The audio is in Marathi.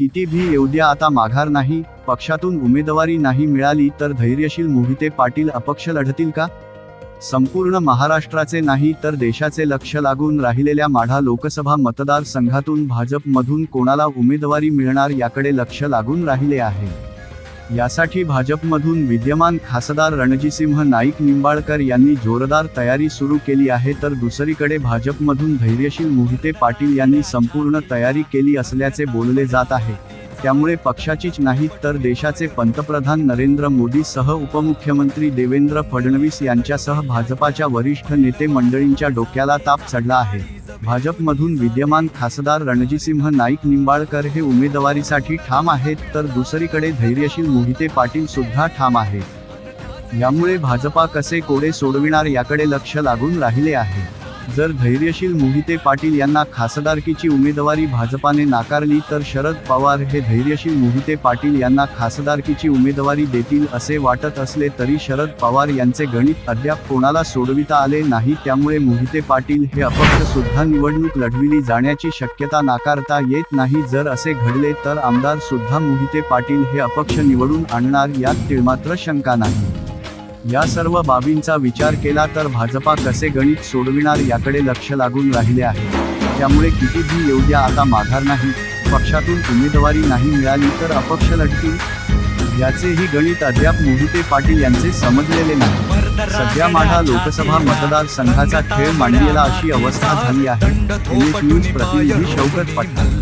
किती भी येऊ द्या आता माघार नाही पक्षातून उमेदवारी नाही मिळाली तर धैर्यशील मोहिते पाटील अपक्ष लढतील का? संपूर्ण महाराष्ट्राचे नाही तर देशाचे लक्ष लागून राहिलेल्या माढा लोकसभा मतदारसंघातून भाजपमधून कोणाला उमेदवारी मिळणार याकडे लक्ष लागून राहिले आहे. यासाठी भाजपमधून विद्यमान खासदार रणजितसिंह नाईक निंबाळकर यांनी जोरदार तयारी सुरू केली आहे तर दुसरीकडे भाजपमधून धैर्यशील मोहिते पाटील यांनी संपूर्ण तयारी केली असल्याचे बोलले जात आहे. त्यामुळे पक्षाचीच नाही तर देशाचे पंतप्रधान नरेंद्र मोदीसह उपमुख्यमंत्री देवेंद्र फडणवीस यांच्यासह भाजपाच्या वरिष्ठ नेते मंडळींच्या डोक्याला ताप चढला आहे. भाजपमधून विद्यमान खासदार रणजितसिंह नाईक निंबाळकर हे उमेदवारीसाठी ठाम आहेत तर दुसरीकडे धैर्यशील मोहिते पाटील सुद्धा ठाम आहेत. यामुळे भाजपा कसे कोडे सोडविणार याकडे लक्ष लागून राहिले आहे. जर धैर्यशील मोहिते पाटील यांना खासदारकीची उमेदवारी भाजपाने नाकारली तर शरद पवार हे धैर्यशील मोहिते पाटील यांना खासदारकीची उमेदवारी देतील असे वाटत असले तरी शरद पवार यांचे गणित अद्याप कोणाला सोडविता आले नाही. त्यामुळे मोहिते पाटील हे अपक्ष सुद्धा निवडणूक लढविली जाण्याची शक्यता नाकारता येत नाही. जर असे घडले तर आमदार सुद्धा मोहिते पाटील हे अपक्ष निवडून आणणार यात तिळमात्र शंका नाही. या सर्व बाबींचा विचार केला तर भाजपा कसे गणित सोडविणार याकडे लक्ष लागून राहिले आहे. त्यामुळे कितीही येऊ द्या आता माघार नाही. पक्षातून उमेदवारी नाही मिळाली तर अपक्ष लढतील? याचेही गणित अद्याप मोहिते पाटील यांचे समजलेले नाही. सध्या माढा लोकसभा मतदारसंघाचा खेळ मांडलेला अशी अवस्था झाली आहे. न्यूज प्रतिनिधी शौकत पठाण.